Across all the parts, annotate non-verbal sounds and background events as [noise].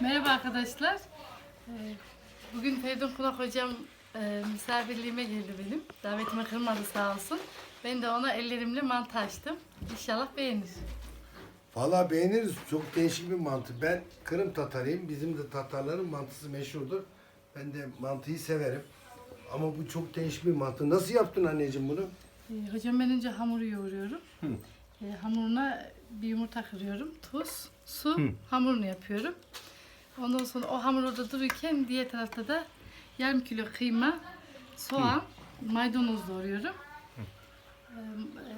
Merhaba arkadaşlar. Ee, Bugün Feridun Kulak hocam e, misafirliğime geldi benim. Davetimi kırmadı sağ olsun. Ben de ona ellerimle mantı açtım. İnşallah beğenir. Valla beğeniriz. Çok değişik bir mantı. Ben Kırım Tatarıyım. Bizim de Tatarların mantısı meşhurdur. Ben de mantıyı severim. Ama bu çok değişik bir mantı. Nasıl yaptın anneciğim bunu? Ee, Hocam ben önce hamuru yoğuruyorum. Ee, Hamuruna bir yumurta kırıyorum. Tuz, su, hamurunu yapıyorum. Ondan sonra o hamur orada dururken diğer tarafta da yarım kilo kıyma, soğan, maydanoz doğruyorum. Ee, e,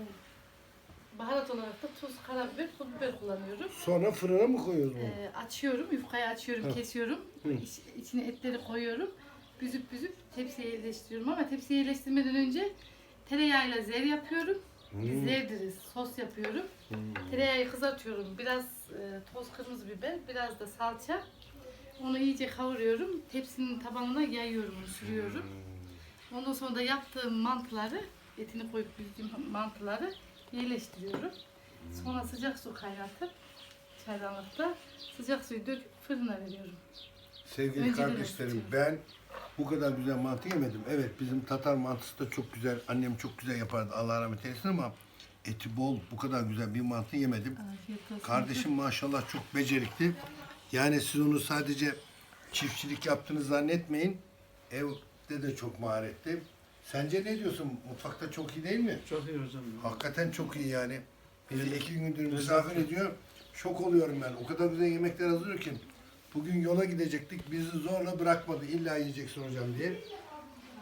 Baharat olarak da tuz, karabiber, pul biber kullanıyorum. Sonra fırına mı koyuyoruz bunu? Ee, açıyorum, yufkayı açıyorum, kesiyorum. İç, içine etleri koyuyorum. Büzüp büzüp tepsiye yerleştiriyorum ama tepsiye yerleştirmeden önce tereyağıyla zer yapıyorum. Biz zer deriz, sos yapıyorum. Tereyağı kızartıyorum. Biraz e, toz kırmızı biber, biraz da salça. Onu iyice kavuruyorum. Tepsinin tabanına yayıyorum, sürüyorum. Ondan sonra da yaptığım mantıları, etini koyup büzdüğüm mantıları yerleştiriyorum. Sonra sıcak su kaynatıp çaydanlıkta sıcak suyu döküp fırına veriyorum. Sevgili Önceden kardeşlerim ısıtıyorum. ben bu kadar güzel mantı yemedim. Evet bizim Tatar mantısı da çok güzel. Annem çok güzel yapardı Allah rahmet eylesin ama eti bol bu kadar güzel bir mantı yemedim. Afiyet olsun. Kardeşim maşallah çok becerikli. Yani siz onu sadece çiftçilik yaptığını zannetmeyin. Evde de çok maharetli. Sence ne diyorsun? Mutfakta çok iyi değil mi? Çok iyi hocam. Hakikaten çok iyi yani. Bizi iki gündür misafir ediyor. Şok oluyorum ben. O kadar güzel yemekler hazırlıyor ki. Bugün yola gidecektik. Bizi zorla bırakmadı. İlla yiyeceksin hocam diye.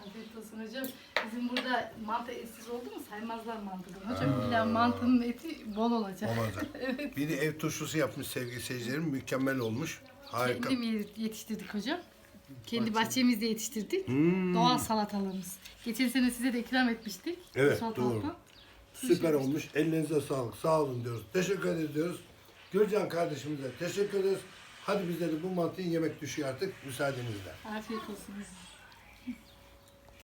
Afiyet olsun hocam. Bizim burada mantı etsiz oldu mu saymazlar mantıdan. Hocam illa mantının eti bol olacak. [laughs] Olacak. Bir de ev turşusu yapmış sevgili seyircilerim. Mükemmel olmuş. Harika. Kendim ye- yetiştirdik hocam. Kendi bahçemizde yetiştirdik. Hmm. Doğal salatalarımız. Geçen sene size de ikram etmiştik. Evet, doğru. Süper olmuş. Ellerinize sağlık. Sağ olun diyoruz. Teşekkür ediyoruz. Gürcan kardeşimize teşekkür ederiz. Hadi bize de bu mantıyı yemek düşüyor artık müsaadenizle. Afiyet olsun.